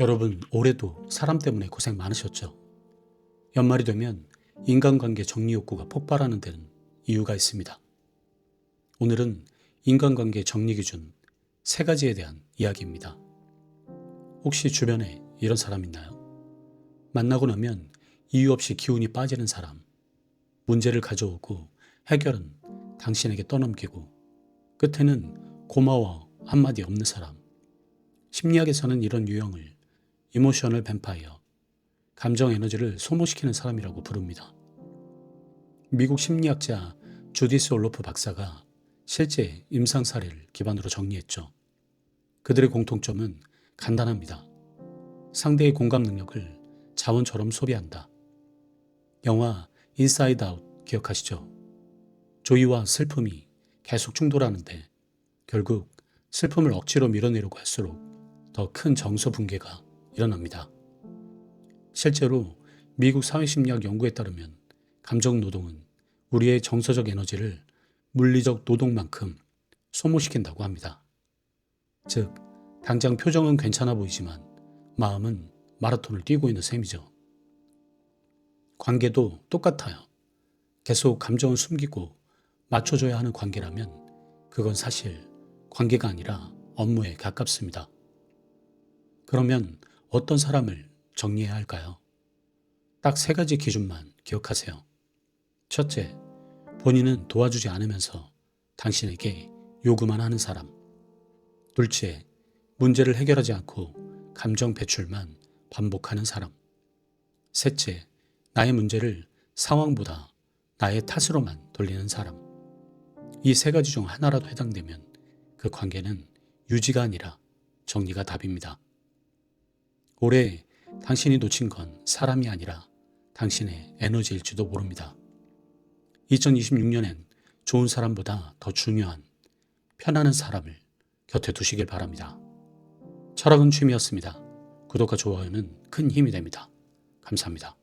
여러분, 올해도 사람 때문에 고생 많으셨죠? 연말이 되면 인간관계 정리 욕구가 폭발하는 데는 이유가 있습니다. 오늘은 인간관계 정리 기준 세 가지에 대한 이야기입니다. 혹시 주변에 이런 사람 있나요? 만나고 나면 이유 없이 기운이 빠지는 사람, 문제를 가져오고 해결은 당신에게 떠넘기고 끝에는 고마워 한마디 없는 사람. 심리학에서는 이런 유형을 이모셔널 뱀파이어, 감정 에너지를 소모시키는 사람이라고 부릅니다. 미국 심리학자 주디스 올로프 박사가 실제 임상 사례를 기반으로 정리했죠. 그들의 공통점은 간단합니다. 상대의 공감 능력을 자원처럼 소비한다. 영화 인사이드 아웃 기억하시죠? 조이와 슬픔이 계속 충돌하는데 결국 슬픔을 억지로 밀어내려고 할수록 더 큰 정서 붕괴가 일어납니다. 실제로 미국 사회심리학 연구에 따르면 감정 노동은 우리의 정서적 에너지를 물리적 노동만큼 소모시킨다고 합니다. 즉, 당장 표정은 괜찮아 보이지만 마음은 마라톤을 뛰고 있는 셈이죠. 관계도 똑같아요. 계속 감정을 숨기고 맞춰줘야 하는 관계라면 그건 사실 관계가 아니라 업무에 가깝습니다. 그러면 어떤 사람을 정리해야 할까요? 딱 세 가지 기준만 기억하세요. 첫째, 본인은 도와주지 않으면서 당신에게 요구만 하는 사람. 둘째, 문제를 해결하지 않고 감정 배출만 반복하는 사람. 셋째, 나의 문제를 상황보다 나의 탓으로만 돌리는 사람. 이 세 가지 중 하나라도 해당되면 그 관계는 유지가 아니라 정리가 답입니다. 올해 당신이 놓친 건 사람이 아니라 당신의 에너지일지도 모릅니다. 2026년엔 좋은 사람보다 더 중요한 편안한 사람을 곁에 두시길 바랍니다. 철학은 취미였습니다. 구독과 좋아요는 큰 힘이 됩니다. 감사합니다.